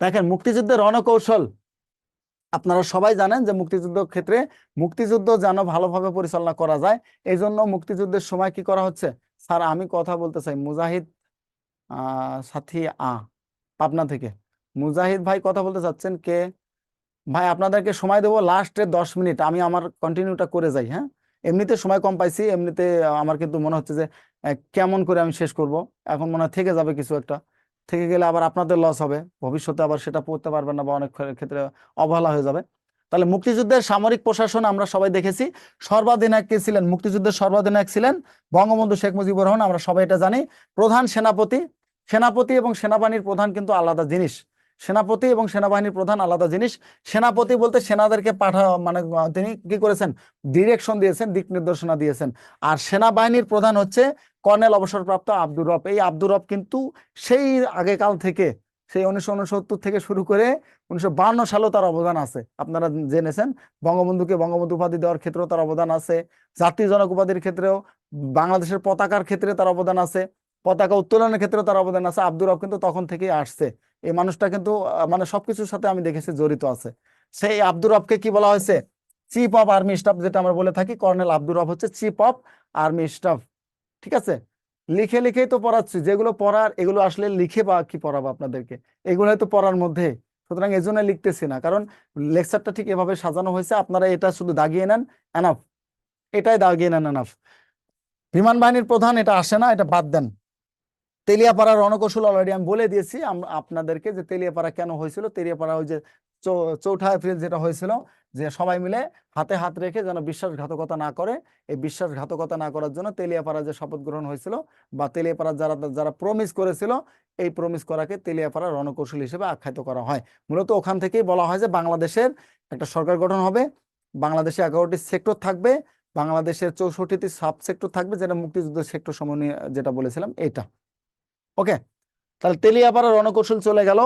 দেখেন, মুক্তিযুদ্ধের রণকৌশল। আপনারা সবাই জানেন যে মুক্তিযুদ্ধ ক্ষেত্রে মুক্তিযুদ্ধ যেন ভালোভাবে পরিচালনা করা যায়। এই জন্য মুক্তিযুদ্ধের সময় কি করা হচ্ছে? স্যার, আমি কথা বলতে চাই। মুজাহিদ সাথী আ, পাবনা থেকে। মুজাহিদ ভাই কথা বলতে চাচ্ছেন কে? ভাই, আপনাদেরকে সময় দেবো লাস্টে দশ মিনিট। আমি আমার কন্টিনিউটা করে যাই হ্যাঁ? এমনিতে সময় কম পাইছি, এমনিতে আমার কিন্তু মনে হচ্ছে যে কেমন করে আমি শেষ করব? এখন মনে থেকে যাবে কিছু একটা। থেকে গেলে আবার আপনাদের লস হবে। ভবিষ্যতে আবার সেটা পড়তে পারবেন না বা অনেক ক্ষে- ক্ষেত্রে অবহেলা হয়ে যাবে। তাহলে মুক্তিযুদ্ধের সামরিক প্রশাসন আমরা সবাই দেখেছি, সর্বাধিনায়ক ছিলেন? মুক্তিযুদ্ধের সর্বাধিনায়ক ছিলেন বঙ্গবন্ধু শেখ মুজিবুর রহমান। আমরা সবাই এটা জানি। প্রধান সেনাপতি সেনাপতি এবং সেনাবাহিনীর প্রধান কিন্তু আলাদা জিনিস। সেনাপতি এবং সেনাবাহিনীর প্রধান আলাদা জিনিস। সেনাপতি বলতে সেনাদেরকে পাঠা মানে তিনি কি করেছেন? ডিরেকশন দিয়েছেন, দিক নির্দেশনা দিয়েছেন। আর সেনাবাহিনীর প্রধান হচ্ছে কর্নেল অবসরপ্রাপ্ত আব্দুর রব। এই আব্দুর রব কিন্তু সেই আগেকাল থেকে, সেই উনিশশো উনসত্তর থেকে শুরু করে উনিশশো বান্ন সালেও তার অবদান আছে। আপনারা জেনেছেন, বঙ্গবন্ধুকে বঙ্গবন্ধু উপাধি দেওয়ার ক্ষেত্রেও তার অবদান আছে। জাতীয় জনক উপাধির ক্ষেত্রেও, বাংলাদেশের পতাকার ক্ষেত্রে তার অবদান আছে। পতাকা উত্তোলনের ক্ষেত্রে তার অবদান আছে। আব্দুর রব কিন্তু তখন থেকেই আসছে। এই মানুষটা কিন্তু মানে সবকিছুর সাথে আমি দেখেছি জড়িত আছে। সেই আব্দুর রবকে কি বলা হয়েছে? চিফ অফ আর্মি স্টাফ যেটা আমরা বলে থাকি, কর্নেল আব্দুর রব হচ্ছে চিফ অফ আর্মি স্টাফ। ঠিক আছে? লিখে লিখেই তো পড়াচ্ছি। যেগুলো পড়ার, এগুলো আসলে লিখে বা কি পড়াবো আপনাদেরকে? এগুলো তো পড়ার মধ্যে। সুতরাং এই জন্য লিখতেছি না। কারণ লেকচারটা ঠিক এভাবে সাজানো হয়েছে। আপনারা এটা শুধু দাগিয়ে নেন। এনাফ এটাই দাগিয়ে নেন এনাফ বিমান বাহিনীর প্রধান, এটা আসে না, এটা বাদ দেন। তেলিয়াপাড়ার রণকৌশল অলরেডি আমি বলে দিয়েছি। আপনাদেরকে যে তেলিয়াপাড়া কেন হয়েছিল, তেলিয়াপাড়া ওই যে চৌঠা এপ্রিল যেটা হয়েছিল, যে সবাই মিলে হাতে হাত রেখে যেন বিশ্বাসঘাতকতা না করে, এই বিশ্বাসঘাতকতা না করার জন্য তেলিয়াপাড়া যে শপথ গ্রহণ হয়েছিল বা তেলিয়াপাড়া যারা যারা প্রমিস করেছিল, এই প্রমিস করাকে তেলিয়াপাড়া রণকৌশল হিসেবে আখ্যায়িত করা হয়। মূলত ওখান থেকেই বলা হয় যে বাংলাদেশের একটা সরকার গঠন হবে, বাংলাদেশে এগারোটি সেক্টর থাকবে, বাংলাদেশের চৌষট্টিটি সাব সেক্টর থাকবে, যেটা মুক্তিযুদ্ধ সেক্টর সমন্বয় যেটা বলেছিলাম এটা ওকে তাহলে তেলিয়াপাড়া রণকৌশল চলে গেল।